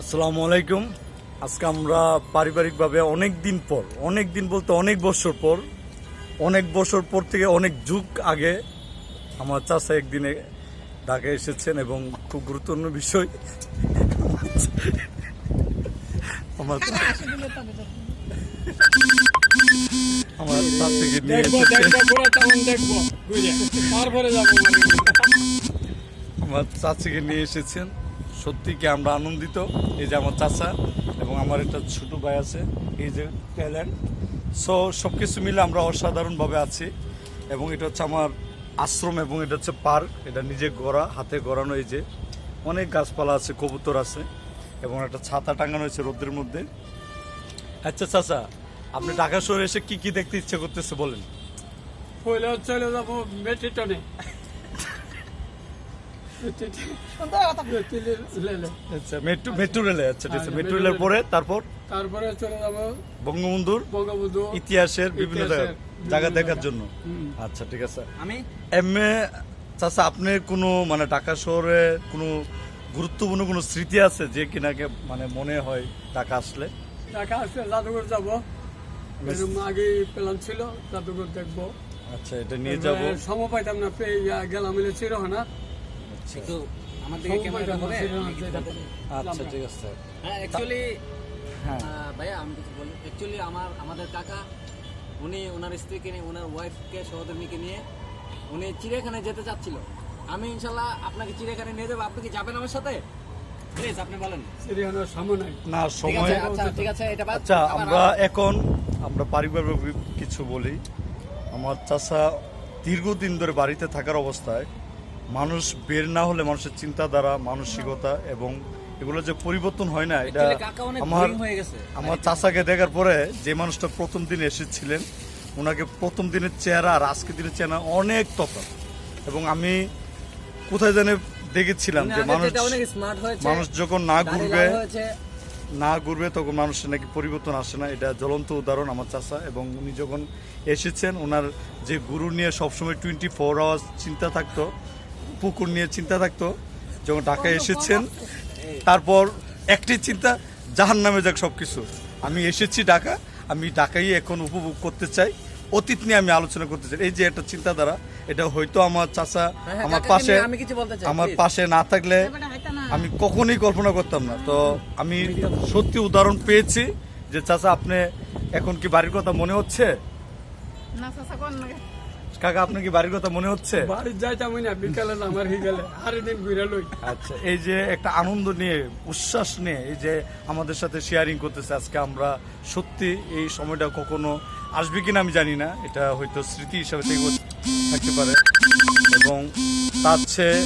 আসসালামু আলাইকুম। আজকে আমরা পারিবারিকভাবে অনেক দিন পর অনেক দিন বলতে অনেক বছর পর অনেক বছর পর থেকে অনেক যুগ আগে আমার চাষা একদিনে ঢাকা এসেছেন এবং খুব গুরুত্বপূর্ণ বিষয় আমার আমার চাষিকে নিয়ে তারপরে আমার চাচিকে নিয়ে এসেছেন। সত্যি কি আমরা আনন্দিত। এই যে আমার চাচা এবং আমার একটা ছোট ভাই আছে, এই যে ট্যালেন্ট। সো সব কিছু মিলে আমরা অসাধারণভাবে আছি এবং এটা হচ্ছে আমার আশ্রম এবং এটা হচ্ছে পার্ক। এটা নিজে গড়া, হাতে গড়ানো এই যে অনেক গাছপালা আছে, কবুতর আছে এবং একটা ছাতা টাঙানো হয়েছে রোদের মধ্যে। আচ্ছা চাচা, আপনি ঢাকা শহরে এসে কি কি দেখতে ইচ্ছে করতেছে বলেন? পয়লা চলে যাব মেট্রিটনে আচ্ছা মেট্রো মেট্রো রেলে আচ্ছা ঠিক আছে হ্যাঁ, মেট্রো মেট্রো রেলের পরে তারপর? তারপরে চলে যাব বঙ্গবন্ধুর বঙ্গবন্ধু ইতিহাসের বিভিন্ন জায়গা- দেখার জন্য। আচ্ছা ঠিক আছে। আমি? এমএ চাচা আপনি কোনো মানে ঢাকা শহরে কোনো গুরুত্বপূর্ণ কোনো স্মৃতি আছে যে কিনাকে মানে মনে হয় ঢাকা আসলে? ঢাকা আসলে জাদুঘর যাব। আগে প্ল্যান ছিল জাদুঘর দেখব। আচ্ছা এটা নিয়ে যাব। সময় পাইতাম না গেলাম মিলে চিরহানা আমার দিকে ক্যামেরাটা আচ্ছা ঠিক আছে। হ্যাঁ অ্যাকচুয়ালি হ্যাঁ। ভাইয়া আমি কিছু বলি। অ্যাকচুয়ালি আমার আমাদের কাকা উনি ওনার স্ত্রীকে নিয়ে ওনার ওয়াইফকে সহধর্মীকে নিয়ে উনি চিড়িয়াখানায় যেতে চাচ্ছিল। আমি ইনশাল্লাহ আপনাকে চিড়িয়াখানায় নিয়ে যাব। আপনি কি যাবেন আমার সাথে? প্লিজ আপনি বলেন। না সময় আচ্ছা ঠিক আছে এটা আচ্ছা আমরা এখন আমরা পারিবারিক কিছু বলি। আমার চাচা দীর্ঘদিন ধরে বাড়িতে থাকার অবস্থায় মানুষ বের না হলে মানুষের চিন্তাধারা মানসিকতা এবং এগুলো যে পরিবর্তন হয় না এটা আমার আমার চাচাকে দেখার পরে যে মানুষটা প্রথম দিন এসেছিলেন ওনাকে প্রথম দিনের চেহারা আর আজকের দিনের চেহারা অনেক তফাৎ। এবং আমি কোথায় জানে দেখেছিলাম যে মানুষ মানুষ যখন না ঘুরবে না ঘুরবে তখন মানুষের নাকি পরিবর্তন আসে না। এটা জ্বলন্ত উদাহরণ আমার চাচা। এবং উনি যখন এসেছেন ওনার যে গুরু নিয়ে সবসময় টোয়েন্টি ফোর আওয়ার্স চিন্তা থাকতো পুকুর নিয়ে চিন্তা থাকতো যখন ঢাকায় এসেছেন তারপর একটি চিন্তা জাহান নামে যাক সব কিছু আমি এসেছি ঢাকা আমি ঢাকাই এখন উপভোগ করতে চাই অতীত নিয়ে আমি আলোচনা করতে চাই। এই যে একটা চিন্তাধারা এটা হয়তো আমার চাচা হ্যাঁ, আমার পাশে নিয়ে আমি কিছু বলতে চাই, আমার পাশে না থাকলে আমি কখনোই কল্পনা করতাম না। তো আমি সত্যি উদাহরণ পেয়েছি যে চাচা আপনি এখন কি বাড়ির কথা মনে হচ্ছে? না চাচা কোন না কাকা আপনার কি বাড়ির কথা মনে হচ্ছে? বাড়ি যাইতাম না বিকালে আমার হয়ে গেলে। আর দিন ঘুরে লই। আচ্ছা এই যে একটা আনন্দ নিয়ে উচ্ছ্বাস নিয়ে এই যে আমাদের সাথে শেয়ারিং করতেছে আজকে আমরা সত্যি এই সময়টা কখনো আসবে কিনা আমি জানি না। এটা হয়তো স্মৃতি হিসাবে থেকে থাকতে পারে। এবং তার চেয়ে